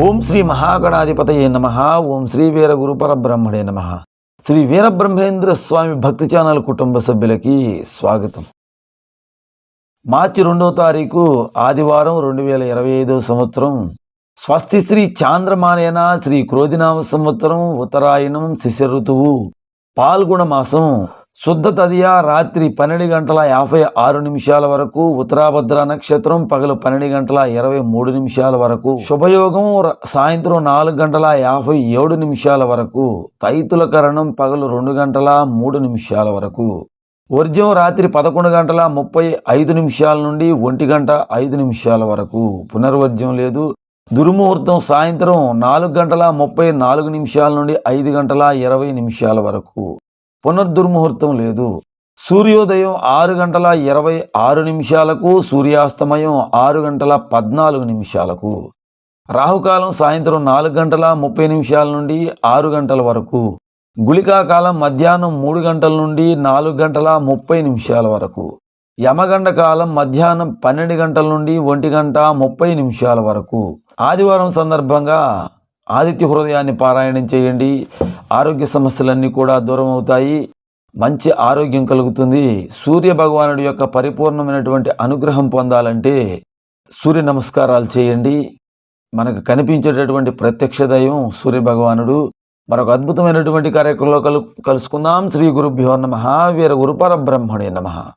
ఓం శ్రీ మహాగణాధిపతయే నమ ఓం శ్రీ వీర గురుపరబ్రహ్మణే నమ. శ్రీ వీరబ్రహ్మేంద్ర స్వామి భక్తి ఛానల్ కుటుంబ సభ్యులకి స్వాగతం. మార్చి రెండవ తారీఖు ఆదివారం రెండు వేల ఇరవై ఐదవ సంవత్సరం స్వస్తి శ్రీ చాంద్రమానేన శ్రీ క్రోధినామ సంవత్సరం ఉత్తరాయణం శిశిర ఋతువు పాల్గొన మాసం శుద్ధ తదియ రాత్రి పన్నెండు గంటల యాభై ఆరు నిమిషాల వరకు ఉత్తరాభద్ర నక్షత్రం పగలు పన్నెండు గంటల ఇరవై మూడు నిమిషాల వరకు శుభయోగం సాయంత్రం నాలుగు గంటల యాభై ఏడు నిమిషాల వరకు తైతుల కరణం పగలు రెండు గంటల మూడు నిమిషాల వరకు. వర్జం రాత్రి పదకొండు గంటల ముప్పై ఐదు నిమిషాల నుండి ఒంటి గంట ఐదు నిమిషాల వరకు. పునర్వర్జ్యం లేదు. దుర్ముహూర్తం సాయంత్రం నాలుగు గంటల ముప్పై నాలుగు నిమిషాల నుండి ఐదు గంటల ఇరవై నిమిషాల వరకు. పునర్దుర్ముహూర్తం లేదు. సూర్యోదయం ఆరు గంటల ఇరవై ఆరు నిమిషాలకు సూర్యాస్తమయం ఆరు గంటల పద్నాలుగు నిమిషాలకు. రాహుకాలం సాయంత్రం నాలుగు గంటల ముప్పై నిమిషాల నుండి ఆరు గంటల వరకు. గుళికాకాలం మధ్యాహ్నం మూడు గంటల నుండి నాలుగు గంటల ముప్పై నిమిషాల వరకు. యమగండ కాలం మధ్యాహ్నం పన్నెండు గంటల నుండి ఒంటి గంట ముప్పై నిమిషాల వరకు. ఆదివారం సందర్భంగా ఆదిత్య హృదయాన్ని పారాయణం చేయండి. ఆరోగ్య సమస్యలన్నీ కూడా దూరం అవుతాయి. మంచి ఆరోగ్యం కలుగుతుంది. సూర్య భగవానుడి యొక్క పరిపూర్ణమైనటువంటి అనుగ్రహం పొందాలంటే సూర్య నమస్కారాలు చేయండి. మనకు కనిపించేటటువంటి ప్రత్యక్ష దైవం సూర్య భగవానుడు. మరొక అద్భుతమైనటువంటి కార్యక్రమంలో కలు కలుసుకుందాం. శ్రీ గురుభ్యో నమ వీర గురు పరబ్రహ్మణే నమ.